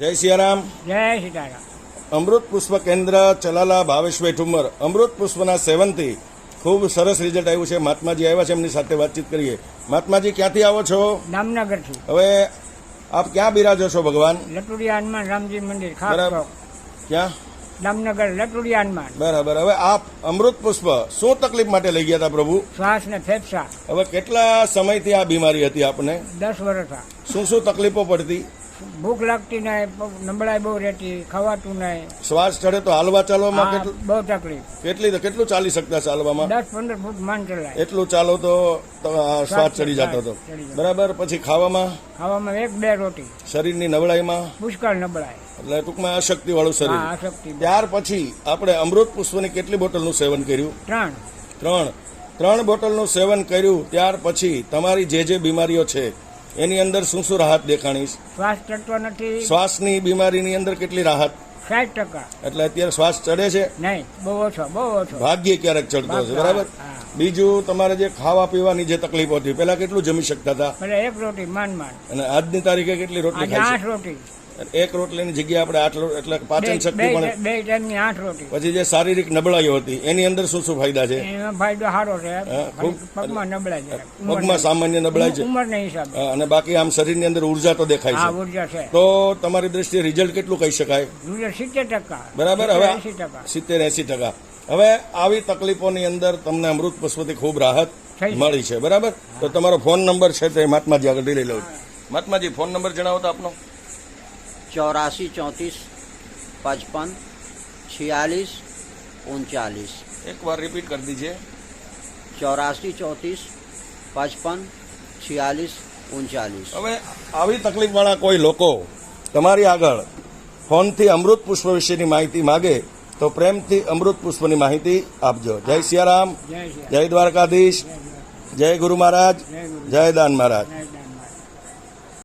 જય સિયારામ. જય સીતારામ. અમૃત પુષ્પ કેન્દ્ર ચલાલા ભાવેશભાઈ ઠુમર અમૃત પુષ્પના સેવનથી ખૂબ સરસ રિઝલ્ટ આવ્યું છે. મહાત્માજી આવ્યા છે એમની સાથે વાતચીત કરીએ. મહાત્માજી ક્યાંથી આવો છો? દામનગરથી હવે આપ ક્યાં બિરાજો છો ભગવાન? લટુડિયા હનુમાન રામજી મંદિર બરાબર. ક્યાં? દામનગર લટુડિયા હનુમાન બરાબર. હવે આપ અમૃત પુષ્પ શું તકલીફ માટે લઈ ગયા હતા પ્રભુ? શ્વાસ ને ફેફસા. હવે કેટલા સમયથી આ બીમારી હતી આપને? દસ વર્ષ શું શું તકલીફો પડતી? ભૂખ લાગતી નહીં નબળાઈ બહુ રહેતી ખવાતું નહીં શ્વાસ ચડે તો હાલવા ચાલવામાં કેટલું બહુ તકલીફ. કેટલી કેટલું ચાલી શકતા ચાલવામાં દસ પંદર ફૂટ માન ચલાય એટલું ચાલો તો શ્વાસ ચડી જતો હતો બરાબર પછી ખાવામાં? ખાવામાં એક બે રોટી. શરીરની નબળાઈમાં? પુષ્કળ નબળાઈ. એટલે ટૂંકમાં અશક્તિ વાળું શરીર ત્યાર પછી આપણે અમૃત પુષ્પની કેટલી બોટલનું સેવન કર્યું? ત્રણ. ત્રણ. ત્રણ બોટલનું સેવન કર્યું ત્યાર પછી તમારી જે જે બીમારીઓ છે એની અંદર શું શું રાહત દેખાણી શ્વાસ ચડતો નથી. શ્વાસની બીમારીની અંદર કેટલી રાહત? સાઠ ટકા. એટલે અત્યારે શ્વાસ ચડે છે? નહીં બહુ ઓછો બહુ ઓછો. ભાગ્ય ક્યારેક ચડતો હશે બરાબર? બીજું તમારે જે ખાવા પીવાની જે તકલીફ હતી પેલા કેટલું જમી શકતા હતા? એક રોટી માન માન. અને આજની તારીખે કેટલી રોટલી આજે આઠ રોટી. એક રોટલીની જગ્યાએ આપણે આઠ એટલે પાચન શક્તિ પણ બે ટાઈમની આઠ રોટલી પછી જે શારીરિક નબળાઈઓ હતી એની અંદર શું શું ફાયદા છે? એનો ફાયદો સારો છે. પગમાં નબળાઈ છે. પગમાં સામાન્ય નબળાઈ છે. ઉંમરના હિસાબે અને બાકી આમ શરીરની અંદર ઊર્જા તો દેખાય છે. ઊર્જા છે. તો તમારી દ્રષ્ટિએ રિઝલ્ટ કેટલું કહી શકાય? સિત્તેર ટકા. બરાબર? હવે સિત્તેર એસી ટકા. હવે આવી તકલીફોની અંદર તમને અમૃત પુષ્પથી ખૂબ રાહત મળી છે. બરાબર? તો તમારો ફોન નંબર છે તે મહાત્માજી આગળ લઈ લઉં મહાત્માજી ફોન નંબર જણાવો તો આપનો. चौरासी चौंतीस पचपन छियालीस उनचालीस એકવાર રિપીટ કરી દીજે चौरासी चौंतीस पचपन छियालीस उनचालीस હવે આવી તકલીફવાળા કોઈ લોકો તમારી આગળ ફોનથી અમૃત પુષ્પ વિશેની માહિતી માગે તો પ્રેમથી અમૃત પુષ્પની માહિતી આપજો જય સિયારામ જય શ્રી જય દ્વારકાધીશ જય ગુરુ મહારાજ જય ગુરુ જય દાન મહારાજ જય દાન.